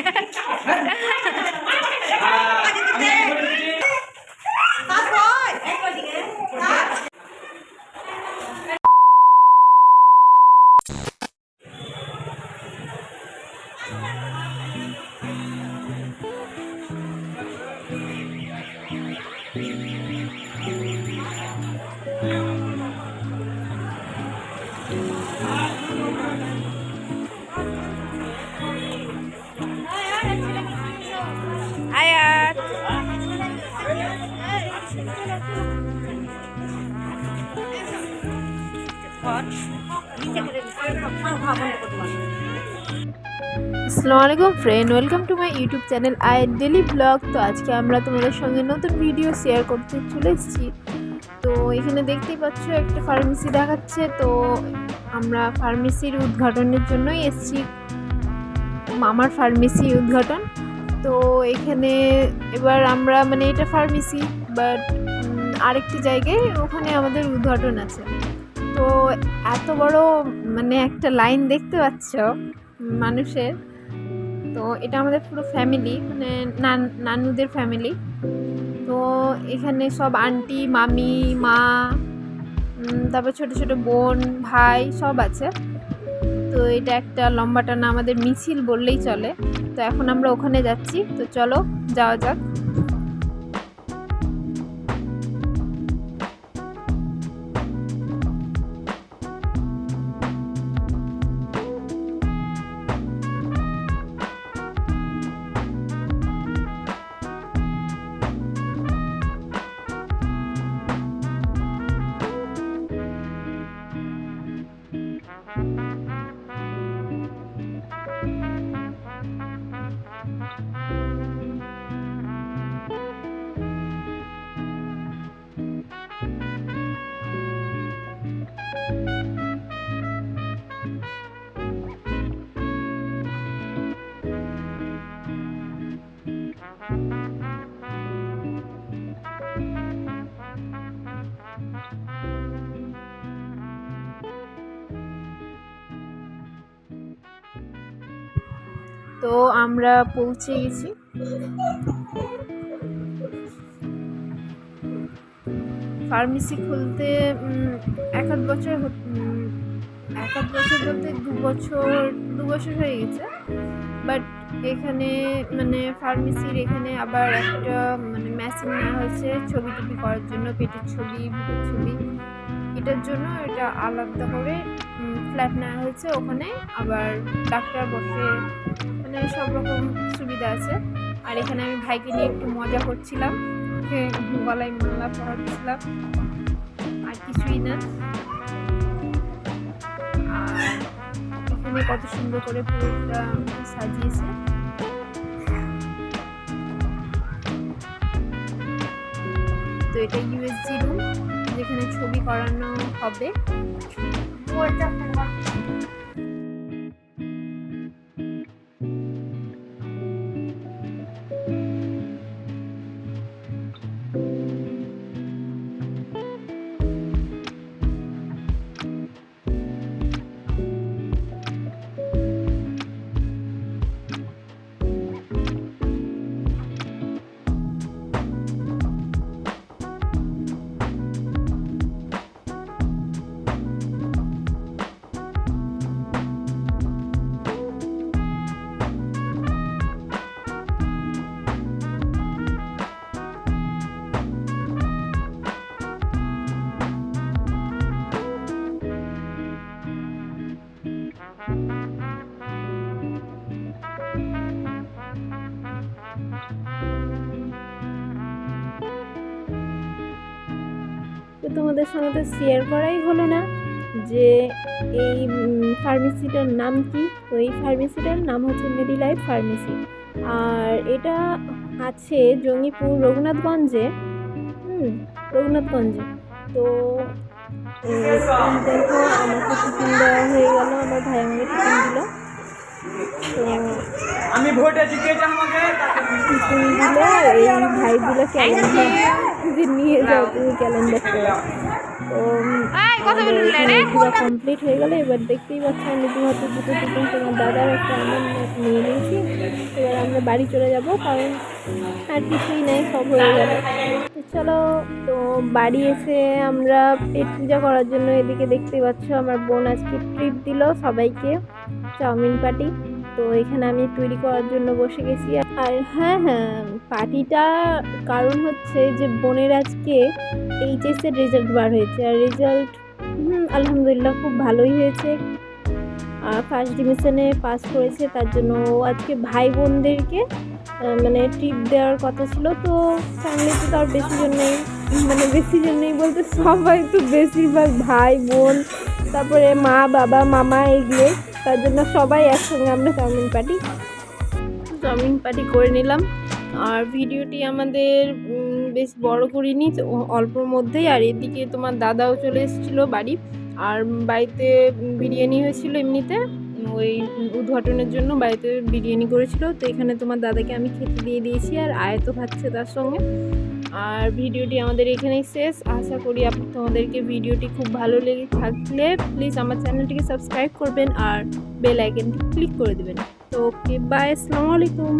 আয়াত আসসালামু আলাইকুম friend welcome to my YouTube channel I daily vlog তো আজকে আমরা তোমাদের সঙ্গে নতুন ভিডিও শেয়ার করতে চলে এসেছি। তো এখানে দেখতেই পাচ্ছ, একটা ফার্মেসি দেখাচ্ছে। তো আমরা ফার্মেসির উদ্ঘাটনের জন্যই এসেছি। মামার ফার্মেসি উদ্ঘাটন। তো এখানে এবার আমরা মানে এটা ফার্মেসি বাট আরেকটি জায়গায় ওখানে আমাদের উদ্ঘাটন আছে। তো এত বড় মানে একটা লাইন দেখতে পাচ্ছ মানুষের। তো এটা আমাদের পুরো ফ্যামিলি মানে নান, নানুদের ফ্যামিলি তো এখানে সব আন্টি মামি, মা তারপর ছোট ছোট বোন, ভাই সব আছে। তো এটা একটা লম্বা টানা আমাদের মিছিল বললেই চলে। তো এখন আমরা ওখানে যাচ্ছি। তো চলো, যাওয়া যাক। তো আমরা পৌঁছে গেছি। ফার্মেসি খুলতে এক আধ বছর এক আধ বছর বলতে দু বছর দু বছর হয়ে গেছে। বাট এখানে মানে ফার্মেসির এখানে আবার একটা মানে মেশিন নেওয়া হয়েছে ছবি টবি করার জন্য, পেটের ছবি, বুকের ছবি। এটার জন্য এটা আলাদা করে ফ্ল্যাট নেওয়া হয়েছে। ওখানে আবার ডাক্তার বসে মানে সব রকম সুবিধা আছে। আর এখানে আমি ভাইকে নিয়ে একটু মজা করছিলাম। গলায় মালা পরাচ্ছিলাম। আর কিছুই না। এখানে কত সুন্দর করে পুরোটা সাজিয়েছে। তো এটা ইউএসজি রুম, যেখানে ছবি করানো হবে। তোমাদের সঙ্গে তো শেয়ার করাই হলো না যে এই ফার্মেসিটার নাম কি? তো এই ফার্মেসিটার নাম হচ্ছে মেডিলাইফ ফার্মেসি আর এটা আছে জঙ্গিপুর রঘুনাথগঞ্জে। হুম, রঘুনাথগঞ্জে। তো দেখো, আমাকে টিফিন দেওয়া হয়ে গেল, আমার ভাই আমাকে টিফিন দিল। আমি ভোটে জিতেছি আমাকে টিফিন এই ভাই দিল ক্যালেন্ডার নিয়ে যাও তুমি ক্যালেন্ডারটা তো। কমপ্লিট হয়ে গেলে। এবার দেখতেই পাচ্ছি আমি দু হাতে দুটো টিফিন তোমার দাদার একটা আমার নিয়ে নিয়েছি। এবার আমরা বাড়ি চলে যাব কারণ আর কিছুই নেই সব হয়ে গেল। তো চলো তো বাড়ি এসে আমরা পেট পূজা করার জন্য এদিকে দেখতেই পাচ্ছ আমার বোন আজকে ট্রিপ দিল সবাইকে। Chowmein party. তো এখানে আমি তৈরি করার জন্য বসে গেছি। আর হ্যাঁ হ্যাঁ পার্টিটা কারণ হচ্ছে যে বোনের আজকে এইচএসের রেজাল্ট বার হয়েছে। আর রেজাল্ট আলহামদুলিল্লাহ খুব ভালোই হয়েছে। আর ফার্স্ট ডিভিশনে পাস করেছে, তার জন্য আজকে ভাই বোনদেরকে মানে ট্রিপ দেওয়ার কথা ছিল। তো ফ্যামিলিতে তো আর বেশি জন নেই মানে বেশি জন নেই বলতে সবাই তো বেশিরভাগ ভাই বোন, তারপরে মা, বাবা, মামা এগুলো তার জন্য সবাই একসঙ্গে আমরা চাউমিন পার্টি চাউমিন পার্টি করে নিলাম। আর ভিডিওটি আমাদের বেশ বড় করিনি অল্পর মধ্যেই। আর এদিকে তোমার দাদাও চলে এসেছিল বাড়ি। আর বাড়িতে বিরিয়ানি হয়েছিল এমনিতে, ওই উদ্ঘাটনের জন্য বাড়িতে বিরিয়ানি করেছিল। তো এখানে তোমার দাদাকে আমি খেতে দিয়ে দিয়েছি, আর আয়তো খাচ্ছে তার সঙ্গে। আর ভিডিওটি আমাদের এখানেই শেষ। আশা করি তোমাদেরকে ভিডিওটি খুব ভালো লেগে থাকলে প্লিজ আমার চ্যানেলটিকে সাবস্ক্রাইব করবেন আর বেল আইকনটি ক্লিক করে দেবেন। তো ওকে বাই আসসালামু আলাইকুম।